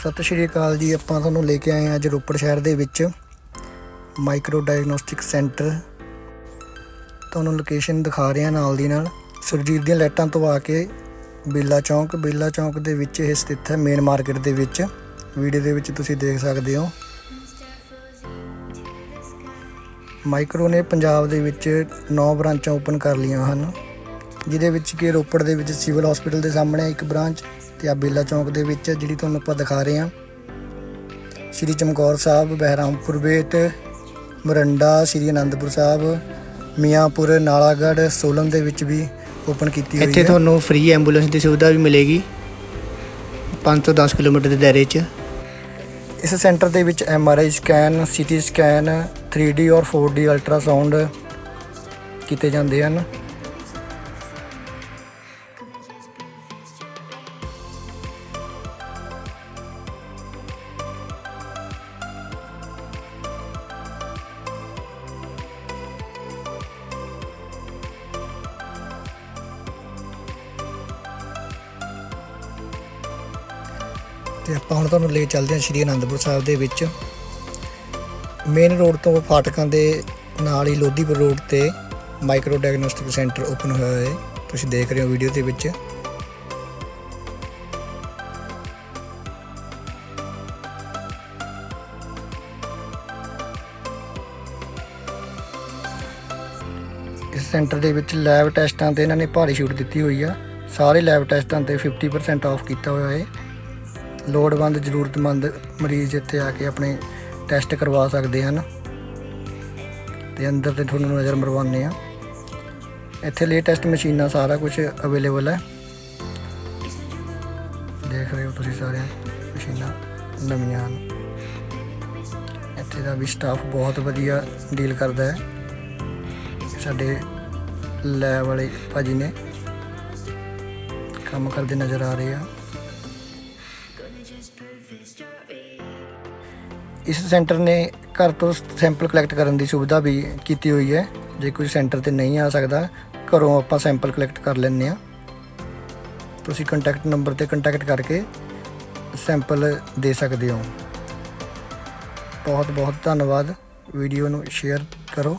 ਸਤਿ ਸ਼੍ਰੀ ਅਕਾਲ ਜੀ, ਆਪਾਂ ਤੁਹਾਨੂੰ ਲੈ ਕੇ ਆਏ ਹਾਂ ਅੱਜ ਰੋਪੜ ਸ਼ਹਿਰ ਦੇ ਵਿੱਚ ਮਾਈਕਰੋ ਡਾਇਗਨੋਸਟਿਕ ਸੈਂਟਰ ਤੁਹਾਨੂੰ ਲੋਕੇਸ਼ਨ ਦਿਖਾ ਰਹੇ ਹਾਂ ਨਾਲ ਦੀ ਨਾਲ। ਸੁਰਜੀਤ ਦੀਆਂ ਲਾਈਟਾਂ ਤੋਂ ਆ ਕੇ ਬੇਲਾ ਚੌਂਕ ਬੇਲਾ ਚੌਂਕ ਦੇ ਵਿੱਚ ਇਹ ਸਥਿਤ ਹੈ ਮੇਨ ਮਾਰਕੀਟ ਦੇ ਵਿੱਚ। ਵੀਡੀਓ ਦੇ ਵਿੱਚ ਤੁਸੀਂ ਦੇਖ ਸਕਦੇ ਹੋ। ਮਾਈਕਰੋ ਨੇ ਪੰਜਾਬ ਦੇ ਵਿੱਚ 9 ਬ੍ਰਾਂਚਾਂ ਓਪਨ ਕਰ ਲਈਆਂ ਹਨ। ਜਿਹਦੇ ਵਿੱਚ ਕਿ ਰੋਪੜ ਦੇ ਵਿੱਚ ਸਿਵਲ ਹਸਪੀਟਲ ਦੇ ਸਾਹਮਣੇ ਇੱਕ ਬ੍ਰਾਂਚ ਤੇ ਆ ਬੇਲਾ ਚੌਂਕ ਦੇ ਵਿੱਚ ਜਿਹੜੀ ਤੁਹਾਨੂੰ ਆਪਾਂ ਦਿਖਾ ਰਹੇ ਹਾਂ। ਸ਼੍ਰੀ ਚਮਕੌਰ ਸਾਹਿਬ ਬਹਿਰਾਮਪੁਰ ਵੇਟ ਮਰੰਡਾ ਸ਼੍ਰੀ ਅਨੰਦਪੁਰ ਸਾਹਿਬ ਮੀਆਂਪੁਰ ਨਾਲਾਗੜ੍ਹ ਸੋਲਨ ਦੇ ਵਿੱਚ ਵੀ ਓਪਨ ਕੀਤੀ ਹੋਈ ਇੱਥੇ ਹੈ। ਤੁਹਾਨੂੰ ਫ੍ਰੀ ਐਂਬੂਲੈਂਸ ਦੀ ਸੁਵਿਧਾ ਵੀ ਮਿਲੇਗੀ 5 ਤੋਂ 10 ਕਿਲੋਮੀਟਰ ਦੇ ਦਾਇਰੇ 'ਚ। ਇਸ ਸੈਂਟਰ ਦੇ ਵਿੱਚ M R I scan CT scan 3D ਔਰ 4D ਅਲਟਰਾਸਾਊਂਡ ਕੀਤੇ ਜਾਂਦੇ ਹਨ। ਤੇ ਆਪਾਂ ਹੁਣ ਤੁਹਾਨੂੰ ਲੈ ਚੱਲਦੇ ਹਾਂ ਸ਼੍ਰੀ ਅਨੰਦਪੁਰ ਸਾਹਿਬ ਦੇ ਵਿੱਚ। ਮੇਨ ਰੋਡ ਤੋਂ ਫਾਟਕਾਂ ਦੇ ਨਾਲ ਹੀ ਲੋਧੀਪੁਰ ਰੋਡ ਤੇ ਮਾਈਕਰੋ ਡਾਇਗਨੋਸਟਿਕ ਸੈਂਟਰ ਓਪਨ ਹੋਇਆ ਹੈ। ਤੁਸੀਂ ਦੇਖ ਰਹੇ ਹੋ ਵੀਡੀਓ ਦੇ ਵਿੱਚ। ਇਸ ਸੈਂਟਰ ਦੇ ਵਿੱਚ ਲੈਬ ਟੈਸਟਾਂ ਤੇ ਇਹਨਾਂ ਨੇ ਭਾਰੀ ਛੂਟ ਦਿੱਤੀ ਹੋਈ ਆ। ਸਾਰੇ ਲੈਬ ਟੈਸਟਾਂ ਤੇ 50% ਆਫ ਕੀਤਾ ਹੋਇਆ ਹੈ। ਲੋੜਵੰਦ, ਜ਼ਰੂਰਤਮੰਦ ਮਰੀਜ਼ ਇੱਥੇ ਆ ਕੇ ਆਪਣੇ ਟੈਸਟ ਕਰਵਾ ਸਕਦੇ ਹਨ। ਤੇ ਅੰਦਰ ਤੇ ਤੁਹਾਨੂੰ ਨਜ਼ਰ ਮਰਵਾਉਂਦੇ ਆ ਇੱਥੇ ਲੇਟੈਸਟ ਮਸ਼ੀਨਾਂ ਸਾਰਾ ਕੁਝ ਅਵੇਲੇਬਲ ਹੈ। ਦੇਖ ਰਹੇ ਹੋ ਤੁਸੀਂ ਸਾਰੇ ਮਸ਼ੀਨਾਂ ਨਵੀਆਂ ਹਨ। ਇੱਥੇ ਦਾ ਵੀ ਸਟਾਫ ਬਹੁਤ ਵਧੀਆ ਡੀਲ ਕਰਦਾ ਹੈ। ਸਾਡੇ ਲੈਬ ਵਾਲੇ ਭਾਜੀ ਨੇ ਕੰਮ ਕਰਦੇ ਨਜ਼ਰ ਆ ਰਹੇ ਆ। ਇਸ ਸੈਂਟਰ ਨੇ ਘਰ ਤੋਂ ਸੈਂਪਲ ਕਲੈਕਟ ਕਰਨ ਦੀ ਸੁਵਿਧਾ ਵੀ ਕੀਤੀ ਹੋਈ ਹੈ। ਜੇ ਕੋਈ ਸੈਂਟਰ ਤੇ ਨਹੀਂ ਆ ਸਕਦਾ, ਘਰੋਂ ਆਪਾਂ ਸੈਂਪਲ ਕਲੈਕਟ ਕਰ ਲੈਂਦੇ ਆ ਤੁਸੀਂ ਕੰਟੈਕਟ ਨੰਬਰ ਤੇ ਕੰਟੈਕਟ ਕਰਕੇ ਸੈਂਪਲ ਦੇ ਸਕਦੇ ਹੋ। ਬਹੁਤ ਬਹੁਤ ਧੰਨਵਾਦ। ਵੀਡੀਓ ਨੂੰ ਸ਼ੇਅਰ ਕਰੋ।